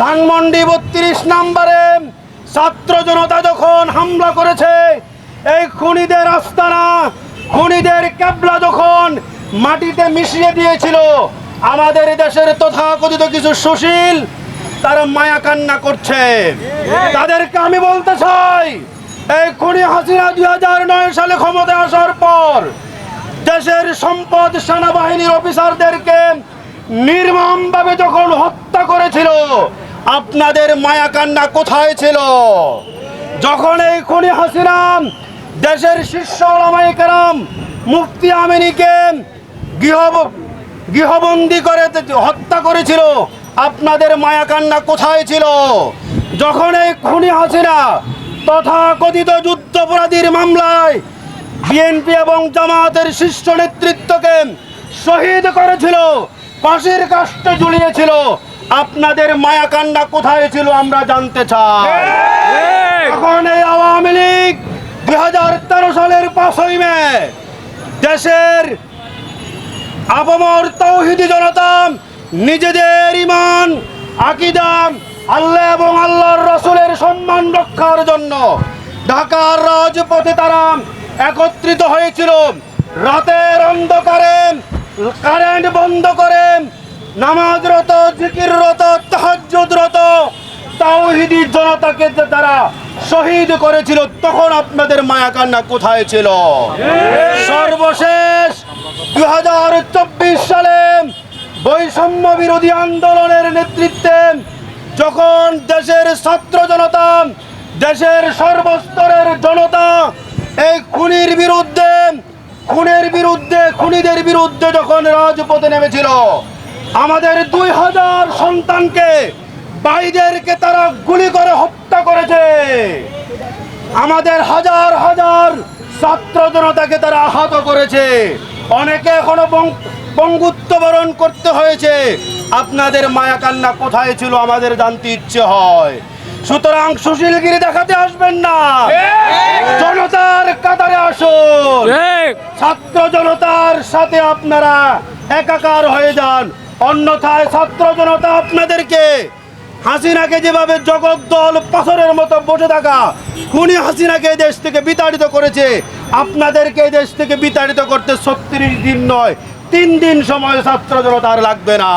ধানমন্ডি বত্রিশ নম্বরে ছাত্র জনতা যখন হামলা করেছে, এই খুনিদের আস্তানা, খুনিদের ক্যাবলা যখন মাটিতে মিশিয়ে দিয়েছিল, আমাদের দেশের তথাকথিত কিছু সুশীল, তারা মায়া কান্না করছে। তাদেরকে আমি বলতে চাই, এই খুনি হাসিনা দুই হাজার নয় সালে ক্ষমতায় আসার পর, দেশের সম্পদ সেনাবাহিনীর অফিসারদেরকে নির্মমভাবে যখন হত্যা করেছিল আপনাদের মায়া কান্না কোথায় ছিল? যখন এই খুনি হাসিনা দেশের শীর্ষ ওলামাইকেরাম মুফতি আমিনীকে গৃহ গৃহবন্দী করে হত্যা করেছিল, আপনাদের মায়া কান্না কোথায় ছিল? যখন এই খুনি হাসিনা তথাকথিত যুদ্ধপরাধীর মামলায় বিএনপি এবং জামাতের শীর্ষ নেতৃত্বকে শহীদ করেছিল, ফাঁসির কাষ্টে ঝুলিয়েছিল আপনাদের মায়াকান্ডা কোথায় ছিল আমরা জানতে চাই। এখন এই আওয়ামী লীগ দুই হাজার তেরো সালের পাঁচই মে দেশের আপামর তৌহিদি জনতা নিজেদের ইমান আকিদাম আল্লাহ এবং আল্লাহর রসুলের সম্মান রক্ষার জন্য ঢাকার রাজপথে তারা একত্রিত হয়েছিল। রাতের অন্ধকারে কারেন্ট বন্ধ করে নামাজরত জিকিররত তাহাজ্জুদরত তাওহিদি জনতাকে তারা শহীদ করেছিল তখন আপনাদের মায়া কান্না কোথায় ছিল? সর্বশেষ দুই হাজার চব্বিশ সালে বৈষম্য বিরোধী আন্দোলনের নেতৃত্বে যখন দেশের ছাত্র জনতা দেশের সর্বস্তরের জনতা এই খুনির বিরুদ্ধে খুনের বিরুদ্ধে খুনিদের বিরুদ্ধে যখন রাজপথে নেমেছিল আমাদের দুই হাজার সন্তানকে বাইদেরকে তারা গুলি করে হত্যা করেছে। আমাদের হাজার হাজার ছাত্র জনতাকে তারা আহত করেছে। অনেকে এখনও বঙ্গুত্ব বরণ করতে হয়েছে। আপনাদের মায়া কান্না কোথায় ছিল আমাদের জানতে ইচ্ছে হয়। সুতরাং সুশীলগিরি দেখাতে আসবেন না। জনতার কাতারে আসুন। ছাত্র জনতার সাথে আপনারা একাকার হয়ে যান। অন্যথায় ছাত্র জনতা আপনাদেরকে হাসিনাকে যেভাবে জগৎ দল পাথরের মতো বসে থাকা, খুনি হাসিনাকে এই দেশ থেকে বিতাড়িত করেছে, আপনাদেরকে এই দেশ থেকে বিতাড়িত করতে ছত্রিশ দিন নয়, তিন দিন সময় ছাত্র আর লাগবে না।